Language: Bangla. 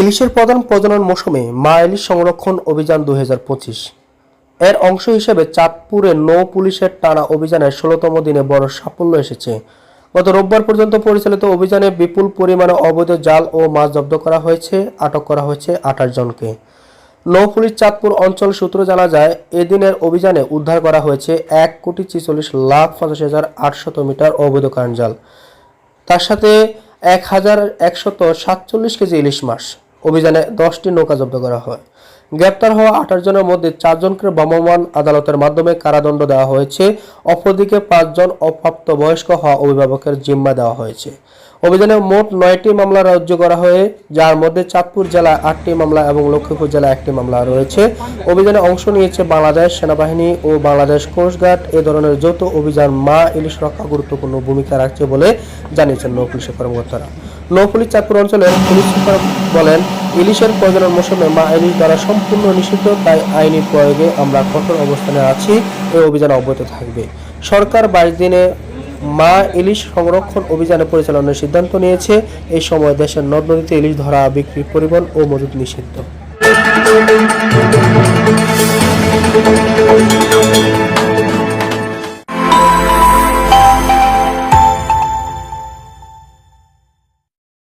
ইলিশের প্রধান প্রজনন মৌসুমে মা ইলিশ সংরক্ষণ অভিযান দুই হাজার পঁচিশ। এর অংশ হিসেবে চাঁদপুরে নৌ পুলিশের টানা অভিযানের ষোলতম দিনে বড় সাফল্য এসেছে। গত রোববার পর্যন্ত পরিচালিত অভিযানে বিপুল পরিমাণে অবৈধ জাল ও মাছ জব্দ করা হয়েছে, আটক করা হয়েছে আঠাশ জনকে। নৌ পুলিশ চাঁদপুর অঞ্চল সূত্র জানা যায়, এদিনের অভিযানে উদ্ধার করা হয়েছে এক কোটি ছিচল্লিশ লাখ পঁচাশি হাজার আটশত মিটার অবৈধ কারেন্ট জাল। তার সাথে এক হাজার একশত সাতচল্লিশ কেজি ইলিশ মাছ। অভিযানে দশটি নৌকা জব্দ করা হয়। গ্রেপ্তার হওয়া আঠাশ জনের মধ্যে চারজনকে ভ্রাম্যমাণ আদালতের মাধ্যমে কারাদণ্ড দেওয়া হয়েছে। অপরদিকে পাঁচজন অপ্রাপ্ত বয়স্ক হওয়া অভিভাবকের জিম্মা দেওয়া হয়েছে। অভিযানে মোট নয়টি মামলা রুজু করা হয়ে, যার মধ্যে চাঁদপুর জেলায় আটটি মামলা এবং লক্ষ্মীপুর জেলায় একটি মামলা রয়েছে। অভিযানে অংশ নিয়েছে বাংলাদেশ সেনাবাহিনী ও বাংলাদেশ কোস্টগার্ড এ ধরনের যৌথ অভিযান মা ইলিশ রক্ষা গুরুত্বপূর্ণ ভূমিকা রাখছে বলে জানিয়েছেন নৌপুলিশের কর্মকর্তারা। নৌপুলিশ চাঁদপুর অঞ্চলের পুলিশ সুপার বলেন, ইলিশের প্রজনন মৌসুমে মা ইলিশ দ্বারা সম্পূর্ণ নিষিদ্ধ, তাই আইনি প্রয়োগে আমরা কঠোর অবস্থানে আছি। এই অভিযান অব্যাহত থাকবে। সরকার বাইশ দিনে মা ইলিশ সংরক্ষণ অভিযানে পরিচালনার সিদ্ধান্ত নিয়েছে। এই সময় দেশের নদ নদীতে ইলিশ ধরা বিক্রি পরিবহন ও মজুত নিষিদ্ধ।